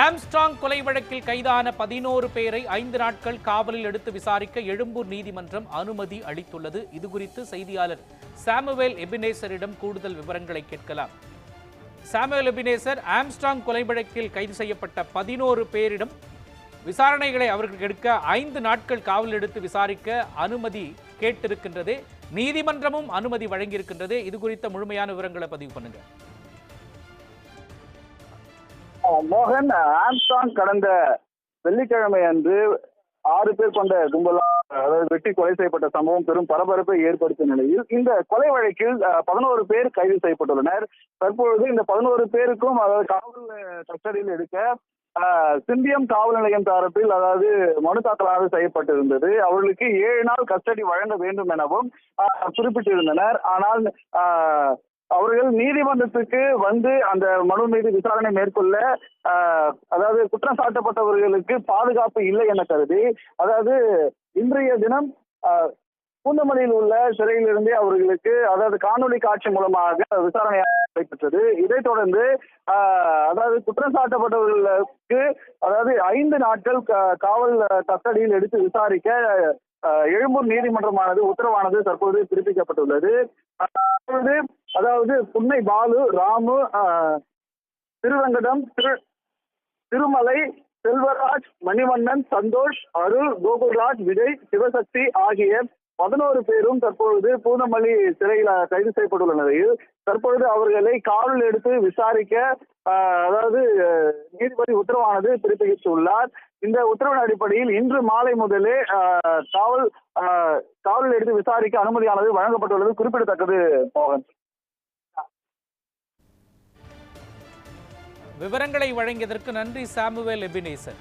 Armstrong கொலை வழக்கில் கைதான பதினோரு பேரை ஐந்து நாட்கள் காவலில் எடுத்து விசாரிக்க எழும்பூர் நீதிமன்றம் அனுமதி அளித்துள்ளது. இதுகுறித்து செய்தியாளர் சாமுவேல் எபினேசரிடம் கூடுதல் விவரங்களை கேட்கலாம். சாமுவேல் எபினேசர் ஆம்ஸ்டாங் கொலை வழக்கில் கைது செய்யப்பட்ட பதினோரு பேரிடம் விசாரணைகளை அவர்கள் எடுக்க ஐந்து நாட்கள் காவல் எடுத்து விசாரிக்க அனுமதி கேட்டிருக்கின்றது. நீதிமன்றமும் அனுமதி வழங்கியிருக்கின்றது. இது குறித்த முழுமையான விவரங்களை பதிவு பண்ணுங்கள் மோகன் ஆம்ஸ்டாங் கடந்த வெள்ளிக்கிழமை அன்று ஆறு பேர் கொண்ட கும்பலா அதாவது வெட்டி கொலை செய்யப்பட்ட சம்பவம் பெரும் பரபரப்பை ஏற்படுத்திய நிலையில் இந்த கொலை வழக்கில் பதினோரு பேர் கைது செய்யப்பட்டுள்ளனர். தற்பொழுது இந்த பதினோரு பேருக்கும் அதாவது காவல் கஸ்டடியில் எடுக்க சிந்தியம் காவல் நிலையம் தரப்பில் அதாவது மனு தாக்கலாக செய்யப்பட்டிருந்தது. அவர்களுக்கு ஏழு நாள் கஸ்டடி வழங்க வேண்டும் எனவும் குறிப்பிட்டிருந்தனர். ஆனால் ஆஹ், அவர்கள் நீதிமன்றத்துக்கு வந்து அந்த மனு மீது விசாரணை மேற்கொள்ள அதாவது குற்றம் சாட்டப்பட்டவர்களுக்கு பாதுகாப்பு இல்லை என கருதி அதாவது இன்றைய தினம் பூந்தமலையில் பூந்தமல்லியில் உள்ள சிறையிலிருந்தே அவர்களுக்கு அதாவது காணொலி காட்சி மூலமாக விசாரணை நடைபெற்றது. இதைத் தொடர்ந்து அதாவது குற்றம் சாட்டப்பட்டவர்களுக்கு அதாவது ஐந்து நாட்கள் காவல் கஸ்டடியில் எடுத்து விசாரிக்க எழும்பூர் நீதிமன்றமானது உத்தரவானது தற்போது பிறப்பிக்கப்பட்டுள்ளது. அதாவது அதாவது புன்னை பாலு ராமு ஆஹ், திருவெங்கடம் திரு திருமலை செல்வராஜ் மணிவண்ணன் சந்தோஷ் அருள் கோகுல்ராஜ் விஜய் சிவசக்தி ஆகிய பதினோரு பேரும் தற்பொழுது பூந்தமல்லி சிறையில் கைது செய்யப்பட்டுள்ள நிலையில் தற்பொழுது அவர்களை காவல் எடுத்து விசாரிக்க ஆஹ், அதாவது நீதிபதி உத்தரவானது பிறப்பித்துள்ளார். இந்த உத்தரவின் அடிப்படையில் இன்று மாலை முதலே ஆஹ், காவல் ஆஹ், எடுத்து விசாரிக்க அனுமதியானது வழங்கப்பட்டுள்ளது குறிப்பிடத்தக்கது மோகன். விவரங்களை வழங்கியதற்கு நன்றி சாமுவேல் எபினேசன்